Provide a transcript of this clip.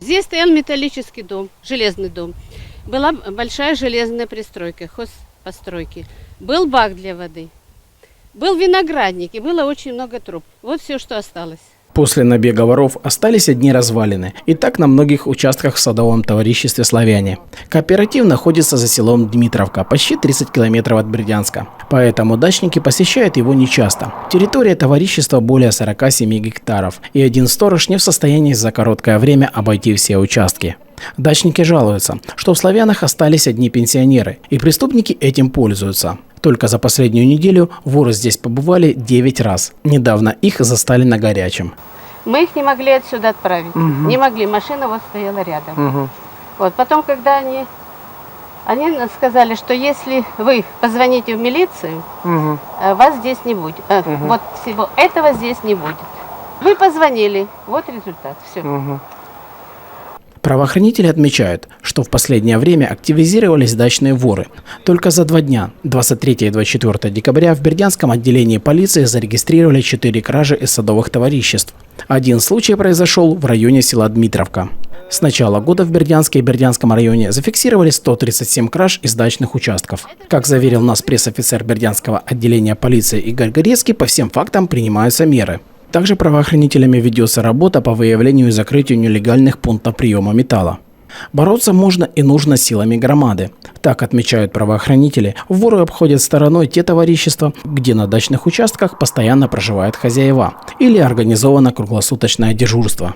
Здесь стоял металлический дом, железный дом. Была большая железная пристройка, хозпостройки. Был бак для воды. Был виноградник, и было очень много труб. Вот все, что осталось. После набега воров остались одни развалины. И так на многих участках в садовом товариществе «Славяне». Кооператив находится за селом Дмитровка, почти 30 километров от Бердянска. Поэтому дачники посещают его нечасто. Территория товарищества более 47 гектаров. И один сторож не в состоянии за короткое время обойти все участки. Дачники жалуются, что в славянах остались одни пенсионеры, и преступники этим пользуются. Только за последнюю неделю воры здесь побывали 9 раз. Недавно их застали на горячем. Мы их не могли отсюда отправить. Не могли, машина вот стояла рядом. Вот, потом, когда они, они сказали, что если вы позвоните в милицию, э, вас здесь не будет. Э, Вот всего этого здесь не будет. Вы позвонили, вот результат, все. Правоохранители отмечают, что в последнее время активизировались дачные воры. Только за два дня, 23 и 24 декабря, в Бердянском отделении полиции зарегистрировали 4 кражи из садовых товариществ. Один случай произошел в районе села Дмитровка. С начала года в Бердянске и Бердянском районе зафиксировали 137 краж из дачных участков. Как заверил нас пресс-офицер Бердянского отделения полиции Игорь Горецкий, по всем фактам принимаются меры. Также правоохранителями ведется работа по выявлению и закрытию нелегальных пунктов приема металла. Бороться можно и нужно силами громады. Так отмечают правоохранители, воры обходят стороной те товарищества, где на дачных участках постоянно проживают хозяева или организовано круглосуточное дежурство.